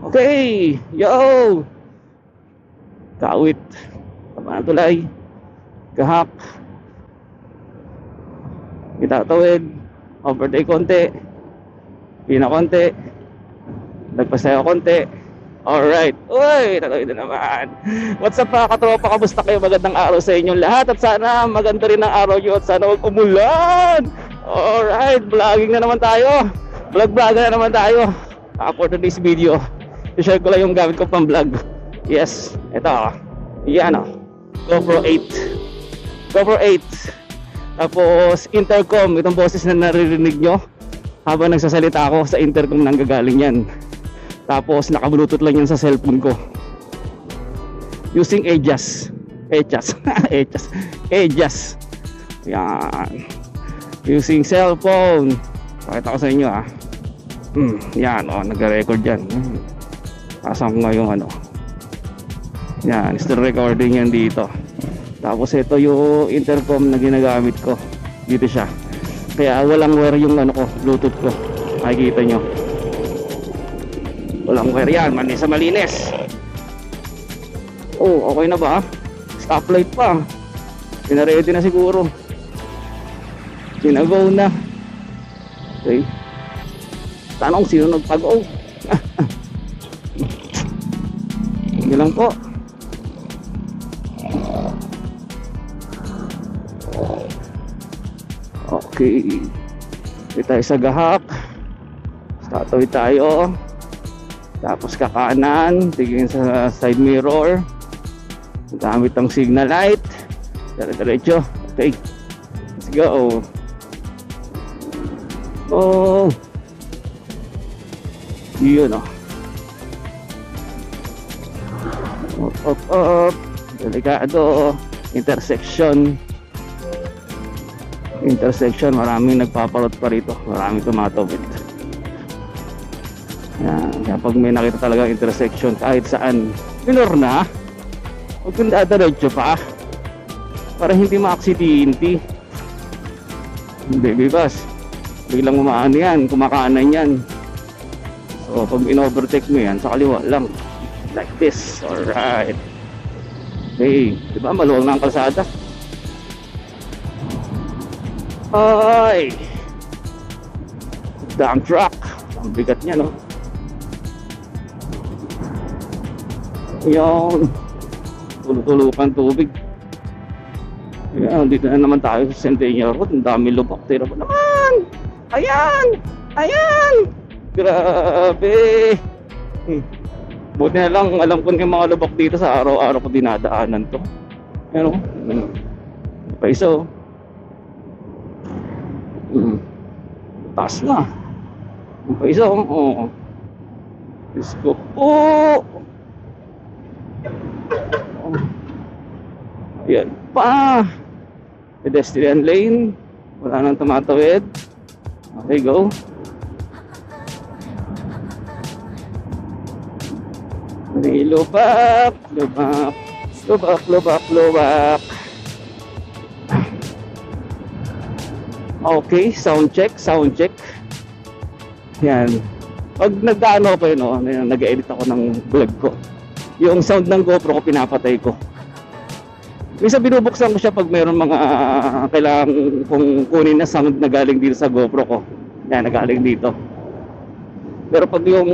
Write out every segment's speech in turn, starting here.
Okay, yo! Kawit. Tamaan tulay. Gahak. Itatawid. Overtake konti. Pina konti. Nagpasayo konti. Alright. Uy, tagay na naman. What's up mga katropa? Kamusta kayo? Magandang araw sa inyong lahat. At sana maganda rin ang araw nyo at sana huwag umulan. Alright, vlogging na naman tayo. Vlog-vlog na naman tayo. Uh, for today's video, i-share ko lang yung gamit ko pang vlog. Yes, ito. Yan o. GoPro 8. GoPro 8. Tapos intercom, itong boses na naririnig nyo habang nagsasalita ako sa intercom nang gagaling yan. Tapos naka-bluetooth lang yan sa cellphone ko. Using Ajas. Ajas. Ajas. Ajas. Yan. Using cellphone. Pakita ko sa inyo ah. Hmm, yan oh, nagre-record yan. Hmm. Kasama ko nga yung ano. Yan, still recording yan dito. Tapos ito yung intercom na ginagamit ko. Dito siya. Kaya walang wire yung ano ko, Bluetooth ko. Makikita nyo. Walang wire yan, mali sa malinis. Oh, okay na ba? Stoplight pa. Pinaready na siguro. Sinagaw na. Okay. Tanong sino nagpag-o? Lang po. Okay. Dito tayo sa gahak. Tatawid tayo. Tapos kakanan. Tingin sa side mirror. Gamit ang signal light. Dire-diretso. Okay. Let's go. Oh. Yun oh. Up, up, up. Delikado. Intersection. Intersection. Maraming nagpaparot pa rito. Maraming tumatawid. Yan. Kapag may nakita talaga intersection kahit saan. Minor na. Huwag kang dadaretso pa. Para hindi ma-aksidente. Baby bus. Biglang umaan yan. Kumakanan yan. So, pag in-overtake mo yan, sa kaliwa lang. Like this. Alright. Okay. Diba? Maluwag na ang kalsada. Ay! Dump truck. Ang bigat niya, no? Yan. Tulog-tulukan tubig. Yan, dito na naman tayo sa Centennial Road. Ang dami lubak. Tira pa naman! Ayan! Ayan! Grabe! Hmm. Buti na lang, alam ko yung mga lubak dito sa araw-araw ko dinadaanan to. Ano? Pa isa oh. Hmm. Taas na. Isa oh. Oo. Diyos ko po! Oh. Ayan pa! Pedestrian lane. Wala nang tumatawid. Okay, go. May lubak, lubak, lubak, lubak, lubak. Okay, sound check, sound check. Yan. Pag nagdaano pa yun, oh, nag-edit ako ng vlog ko. Yung sound ng GoPro ko, pinapatay ko. Minsan binubuksan ko siya pag mayroon mga uh, kailangan kong kunin na sound na galing dito sa GoPro ko. Yan, na galing dito. Pero pag yung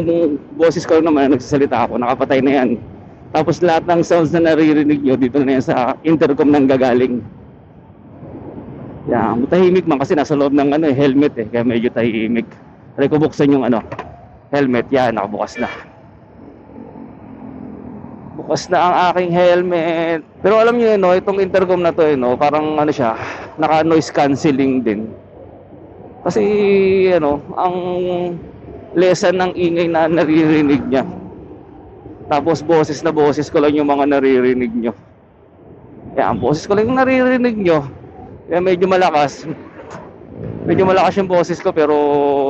boses ko naman nagsasalita ako, nakapatay na yan. Tapos lahat ng sounds na naririnig nyo dito na yan sa intercom nang gagaling. Yan, tahimik man kasi nasa loob ng ano, eh, helmet eh, kaya medyo tahimik. Try ko buksan yung ano, helmet. Yan, nakabukas na. Bukas na ang aking helmet. Pero alam niyo no, itong intercom na to, eh, no, parang ano siya, naka noise cancelling din. Kasi ano, ang lesan ng ingay na naririnig niya. Tapos boses na boses ko lang yung mga naririnig nyo. Kaya ang boses ko lang yung naririnig nyo. Kaya medyo malakas. Medyo malakas yung boses ko pero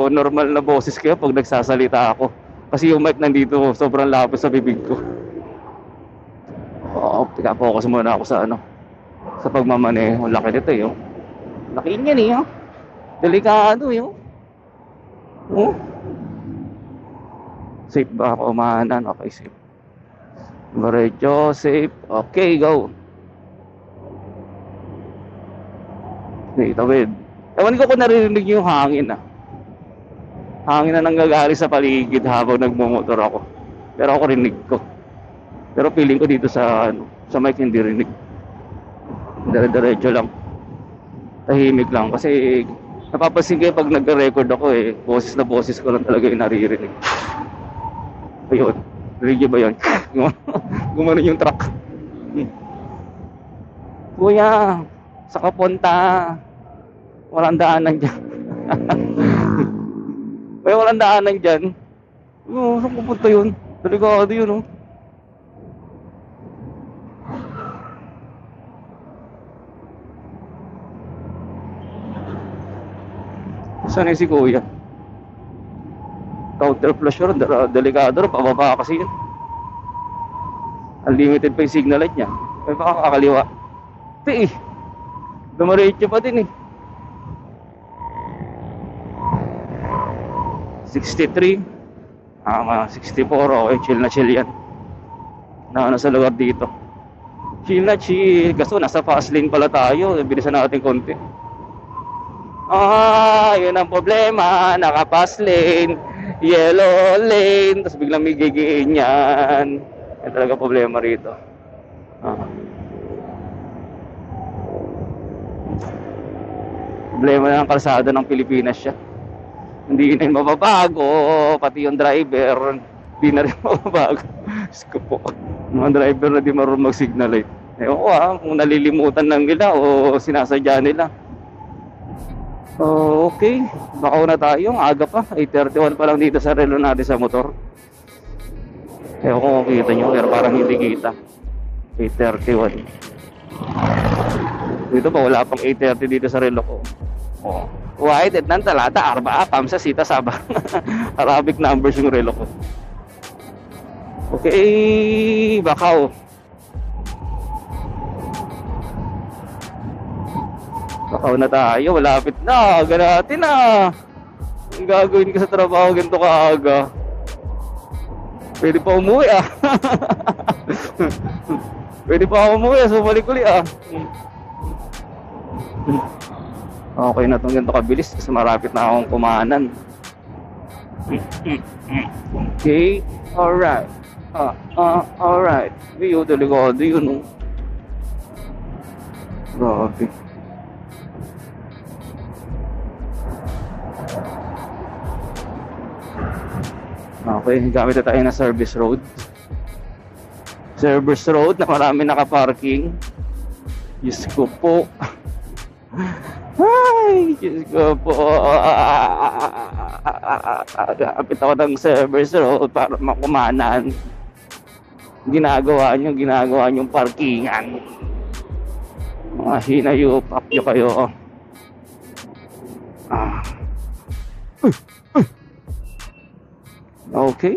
normal na boses ko pag nagsasalita ako. Kasi yung mic nandito sobrang lapis sa bibig ko. Oo, tika focus muna ako sa ano. Sa pagmamaneho. Laki nito eh. Oh. Laki niyan eh. Oh. Delikado eh. Oh. Safe ba ako umahanan? Okay, safe. Diretso, safe. Okay, go. May tawid. Ewan ko kung naririnig yung hangin ah. Hangin na nanggagaling sa paligid habang nagmumotor ako. Pero ako rinig ko. Pero feeling ko dito sa ano, sa mic hindi rinig. Dire-diretso lang. Tahimik lang kasi napapansin ko pag nagre-record ako eh, boses na boses ko lang talaga yung naririnig. Ayun. Niyo ba yun? Gumano yung truck. Kuya, sa kapunta. Walang daanan dyan. Kuya, walang daanan dyan. Oo, saan pupunta yun? Delikado yun, oh. Saan si Kuya? Counter flush yun, delikado rin, pababa kasi yun. Unlimited pa yung signal light niya. May baka kakaliwa. Ito eh. Dumaritso pa din eh. 63. Ah, mga 64. Okay, chill na chill yan. Na ano sa lugar dito. Chill na chill. Kaso nasa fast lane pala tayo. Bilisan natin konti. Ah, yun ang problema. Naka-fast lane. Yellow lane. Tapos biglang may gigiin yan. Talaga problema rito. Ah. Problema ng kalsada ng Pilipinas siya. Hindi na yung mababago, pati yung driver, hindi na rin mababago. Diyos ko po. Mga driver na di marunong mag-signal light. Ewan ko ah, kung nalilimutan lang nila o sinasadya nila. Oh, okay, baka na tayo, ang aga pa, 8.31 pa lang dito sa relo natin sa motor. Ewan kung kita nyo, pero parang hindi kita. 8.31. Dito pa, wala pang 8.30 dito sa relo ko. Oh. White at nan talata, arba, kamsa, sita, saba. Arabic numbers yung relo ko. Okay, bakaw. Bakaw na tayo, malapit na, aga natin na. Ang gagawin ko sa trabaho ganito kaaga. Pwede pa umuwi ah. Pwede pa ako umuwi, sumalik uli ah. Okay na itong ganito kabilis kasi marapit na akong kumanan. Okay, alright. Ah, ah, alright. View, delikado yun. oh. Grabe. Okay, gamit na tayo na service road. Service road na marami nakaparking. Diyos ko po. Ay, Diyos ko po. Kapit ako ng service road para makumanan. Ginagawa nyo, ginagawa nyo parkingan. Mga hinayupak nyo kayo. Ah. Okay,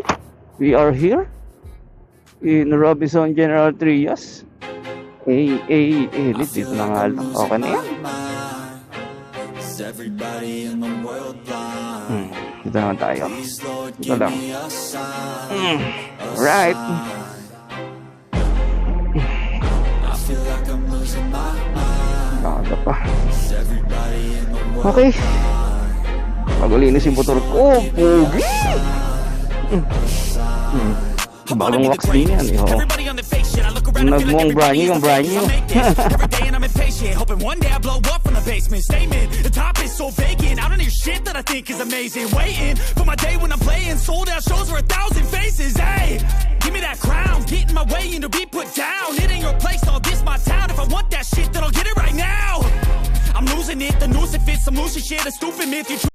we are here in Robinson General Trias. Eh, eh, eh, dito na nga. Okay na yan. Hmm, dito naman tayo. Please, Lord, Ito give lang. Hmm, right. Nakaka pa. Okay. Magulinis yung motor ko. Pogi! Hmm. Bagong wax din yan. oo. Everybody on the fake shit. I look around and feel Nagmuang like brand new, everybody yung is brand new. face I make it. Every day and I'm impatient, hoping one day I blow up from the basement. Statement, the top is so vacant. I don't hear shit that I think is amazing. Waiting for my day when I'm playing sold out shows for a thousand faces. Hey, give me that crown, get in my way and to be put down. It ain't your place, all this my town. If I want that shit, then I'll get it right now. I'm losing it, the noose it fits, some losing shit, a stupid myth. You